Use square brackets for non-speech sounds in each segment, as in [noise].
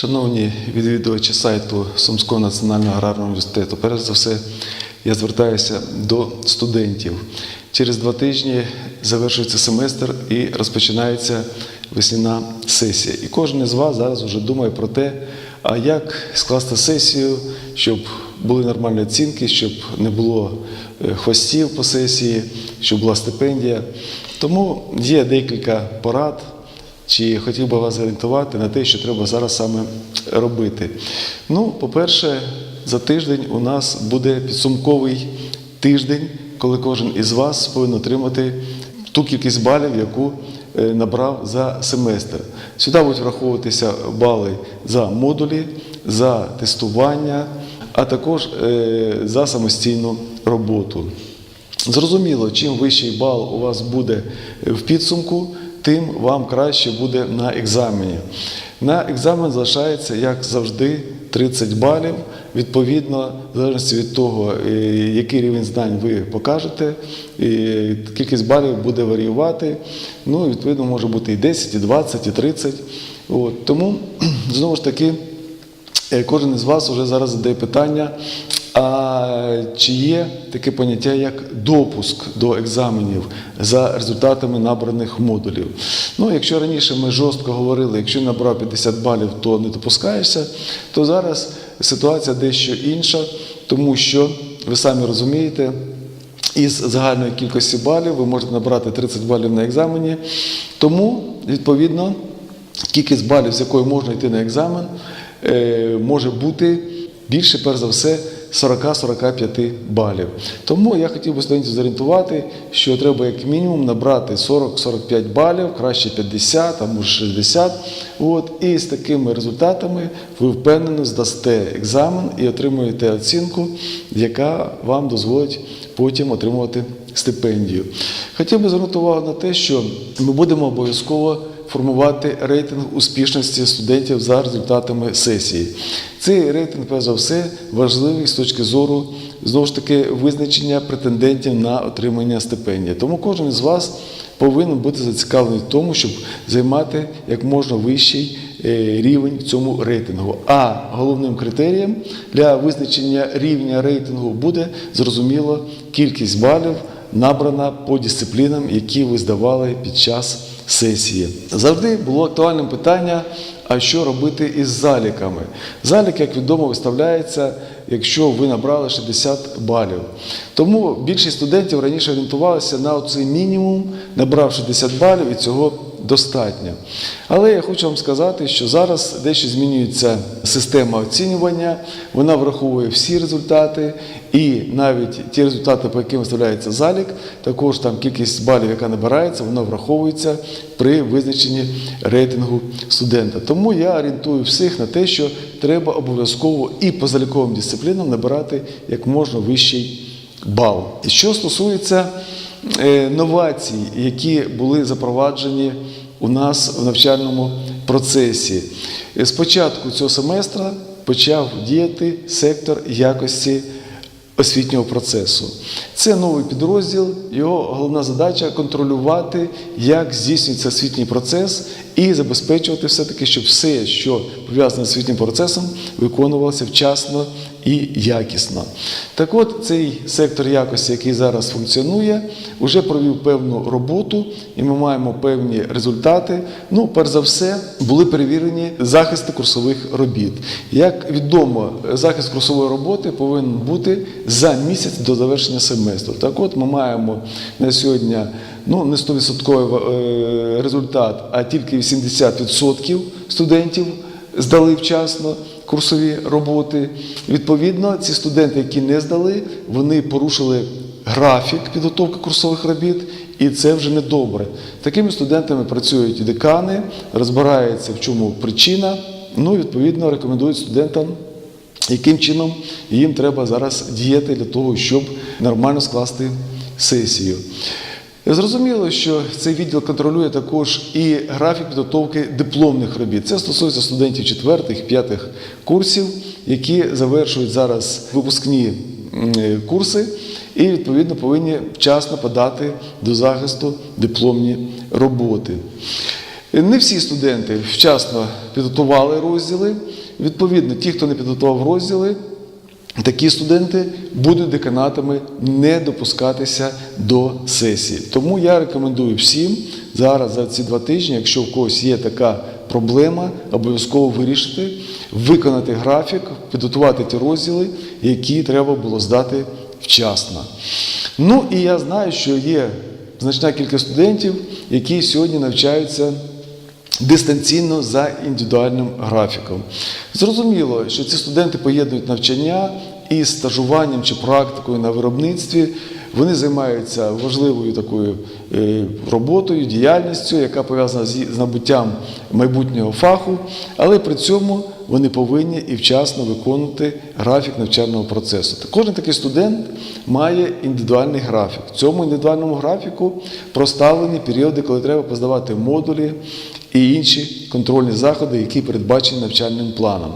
Шановні відвідувачі сайту Сумського національного аграрного університету, перш за все, я звертаюся до студентів. Через два тижні завершується семестр і розпочинається весняна сесія. І кожен із вас зараз вже думає про те, а як скласти сесію, щоб були нормальні оцінки, щоб не було е, хвостів по сесії, щоб була стипендія. Тому є декілька порад. Чи хотів би вас орієнтувати на те, що треба зараз саме робити? Ну, по-перше, за тиждень у нас буде підсумковий тиждень, коли кожен із вас повинен отримати ту кількість балів, яку е, набрав за семестр. Сюди будуть враховуватися бали за модулі, за тестування, а також е, за самостійну роботу. Зрозуміло, чим вищий бал у вас буде в підсумку, тим вам краще буде на екзамені. На екзамен залишається, як завжди, 30 балів. Відповідно, в залежності від того, е, який рівень знань ви покажете, кількість балів буде варіювати. Ну, відповідно, може бути і 10, і 20, і 30. От. Тому, [clears throat] знову ж таки, Е, Кожен із вас вже зараз задає питання, а чи є таке поняття, як допуск до екзаменів за результатами набраних модулів? Ну, якщо раніше ми жорстко говорили, якщо набрав 50 балів, то не допускаєшся, то зараз ситуація дещо інша, тому що ви самі розумієте, із загальної кількості балів ви можете набрати 30 балів на екзамені, тому, відповідно, кількість балів, з якою можна йти на екзамен, е, може бути більше, перш за все, 40-45 балів. Тому я хотів би студентів зорієнтувати, що треба як мінімум набрати 40-45 балів, краще 50, а може 60. От, і з такими результатами ви впевнено здасте екзамен і отримуєте оцінку, яка вам дозволить потім отримувати стипендію. Хотів би звернути увагу на те, що ми будемо обов'язково формувати рейтинг успішності студентів за результатами сесії. Цей рейтинг, перш за все, важливий з точки зору знову ж таки визначення претендентів на отримання стипендії. Тому кожен із вас повинен бути зацікавлений в тому, щоб займати як можна вищий е, рівень цьому рейтингу. А головним критерієм для визначення рівня рейтингу буде зрозуміло кількість балів, набрана по дисциплінам, які ви здавали під час сесії. Завжди було актуальним питання, а що робити із заліками. Залік, як відомо, виставляється, якщо ви набрали 60 балів. Тому більшість студентів раніше орієнтувалися на цей мінімум, набрав 60 балів і цього достатньо. Але я хочу вам сказати, що зараз дещо змінюється система оцінювання, вона враховує всі результати, і навіть ті результати, по яким виставляється залік, також там кількість балів, яка набирається, вона враховується при визначенні рейтингу студента. Тому я орієнтую всіх на те, що треба обов'язково і по заліковим дисциплінам набирати як можна вищий бал. І Що стосується новацій, які були запроваджені у нас в навчальному процесі. Е, З початку цього семестра почав діяти сектор якості освітнього процесу. Це новий підрозділ, його головна задача контролювати, як здійснюється освітній процес і забезпечувати все-таки, щоб все, що пов'язане з освітнім процесом, виконувалося вчасно і якісно. Так от цей сектор якості, який зараз функціонує, вже провів певну роботу, і ми маємо певні результати. Ну, перш за все, були перевірені захисти курсових робіт. Як відомо, захист курсової роботи повинен бути за місяць до завершення семестру. Так от ми маємо на сьогодні ну, не 100% е, результат, а тільки 80% студентів здали вчасно курсові роботи. Відповідно, ці студенти, які не здали, вони порушили графік підготовки курсових робіт, і це вже не добре. Такими студентами працюють декани, розбираються, в чому причина. Ну, відповідно, рекомендують студентам яким чином їм треба зараз діяти для того, щоб нормально скласти сесію. Зрозуміло, що цей відділ контролює також і графік підготовки дипломних робіт. Це стосується студентів четвертих, п'ятих курсів, які завершують зараз випускні курси і відповідно повинні вчасно подати до захисту дипломні роботи. Не всі студенти вчасно підготували розділи. Відповідно, ті, хто не підготував розділи, такі студенти будуть деканатами не допускатися до сесії. Тому я рекомендую всім зараз за ці два тижні, якщо в когось є така проблема, обов'язково вирішити, виконати графік, підготувати ті розділи, які треба було здати вчасно. Ну і я знаю, що є значна кількість студентів, які сьогодні навчаються дистанційно за індивідуальним графіком. Зрозуміло, що ці студенти поєднують навчання із стажуванням чи практикою на виробництві. Вони займаються важливою такою е, роботою, діяльністю, яка пов'язана з набуттям майбутнього фаху, але при цьому вони повинні і вчасно виконувати графік навчального процесу. Кожен такий студент має індивідуальний графік. В цьому індивідуальному графіку проставлені періоди, коли треба поздавати модулі і інші контрольні заходи, які передбачені навчальним планом.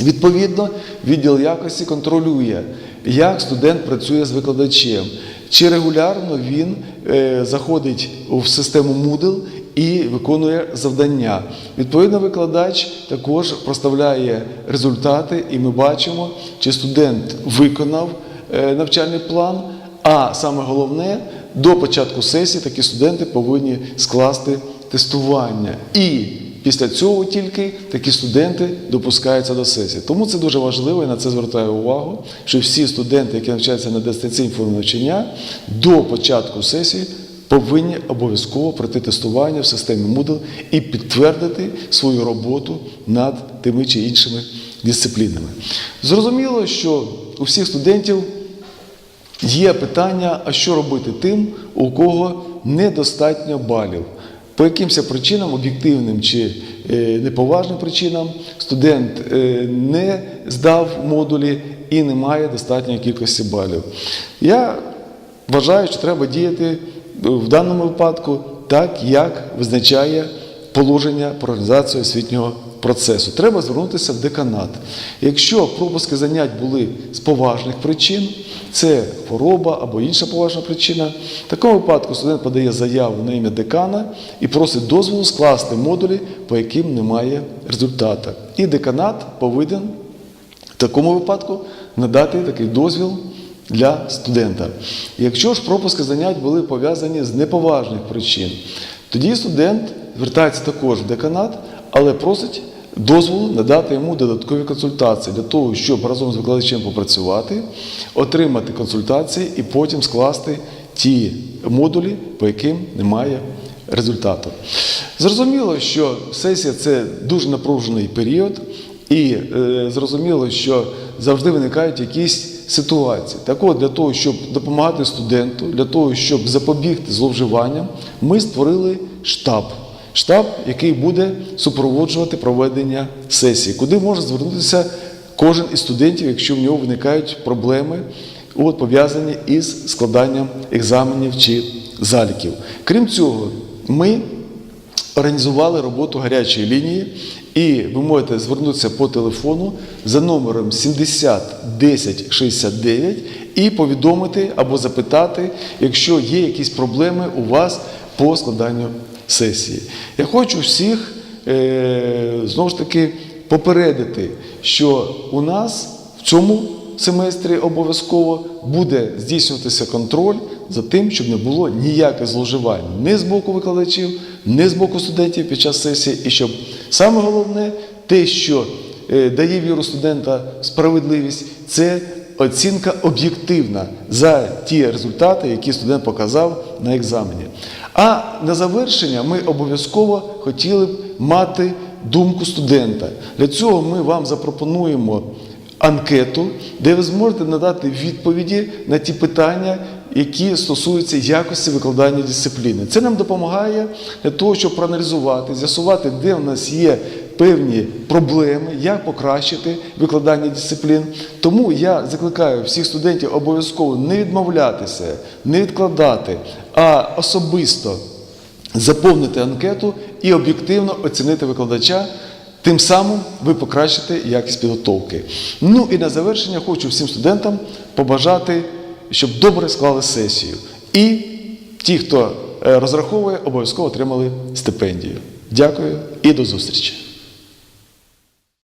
Відповідно, відділ якості контролює, як студент працює з викладачем, чи регулярно він е, заходить в систему Moodle і виконує завдання. Відповідно, викладач також проставляє результати, і ми бачимо, чи студент виконав е, навчальний план. А саме головне, до початку сесії такі студенти повинні скласти тестування. І після цього тільки такі студенти допускаються до сесії. Тому це дуже важливо, і на це звертаю увагу, що всі студенти, які навчаються на дистанційній формі навчання, до початку сесії повинні обов'язково пройти тестування в системі Moodle і підтвердити свою роботу над тими чи іншими дисциплінами. Зрозуміло, що у всіх студентів Є питання, а що робити тим, у кого недостатньо балів. По якимось причинам, об'єктивним чи е, неповажним причинам, студент е, не здав модулі і не має достатньої кількості балів. Я вважаю, що треба діяти в даному випадку так, як визначає положення про організацію освітнього процесу. Треба звернутися в деканат. Якщо пропуски занять були з поважних причин, це хвороба або інша поважна причина, в такому випадку студент подає заяву на ім'я декана і просить дозволу скласти модулі, по яким немає результату. І деканат повинен в такому випадку надати такий дозвіл для студента. Якщо ж пропуски занять були пов'язані з неповажних причин, тоді студент звертається також в деканат, але просить дозволу надати йому додаткові консультації для того, щоб разом з викладачем попрацювати, отримати консультації і потім скласти ті модулі, по яким немає результату. Зрозуміло, що сесія це дуже напружений період, і е, зрозуміло, що завжди виникають якісь ситуації. Так от, для того, щоб допомагати студенту, для того, щоб запобігти зловживанням, ми створили штаб. Штаб, який буде супроводжувати проведення сесії, куди може звернутися кожен із студентів, якщо в нього виникають проблеми, пов'язані із складанням екзаменів чи заліків. Крім цього, ми організували роботу гарячої лінії, і ви можете звернутися по телефону за номером 70 10 69 і повідомити або запитати, якщо є якісь проблеми у вас по складанню сесії. Я хочу всіх е, знову ж таки попередити, що у нас в цьому семестрі обов'язково буде здійснюватися контроль за тим, щоб не було ніяких зловживань ні з боку викладачів, ні з боку студентів під час сесії, і щоб саме головне те, що е, дає віру студента справедливість, це оцінка об'єктивна за ті результати, які студент показав на екзамені. А на завершення ми обов'язково хотіли б мати думку студента. Для цього ми вам запропонуємо анкету, де ви зможете надати відповіді на ті питання, які стосуються якості викладання дисципліни. Це нам допомагає для того, щоб проаналізувати, з'ясувати, де в нас є певні проблеми, як покращити викладання дисциплін. Тому я закликаю всіх студентів обов'язково не відмовлятися, не відкладати, а особисто заповнити анкету і об'єктивно оцінити викладача. Тим самим ви покращите якість підготовки. Ну і на завершення хочу всім студентам побажати, щоб добре склали сесію. І ті, хто е, розраховує, обов'язково отримали стипендію. Дякую і до зустрічі!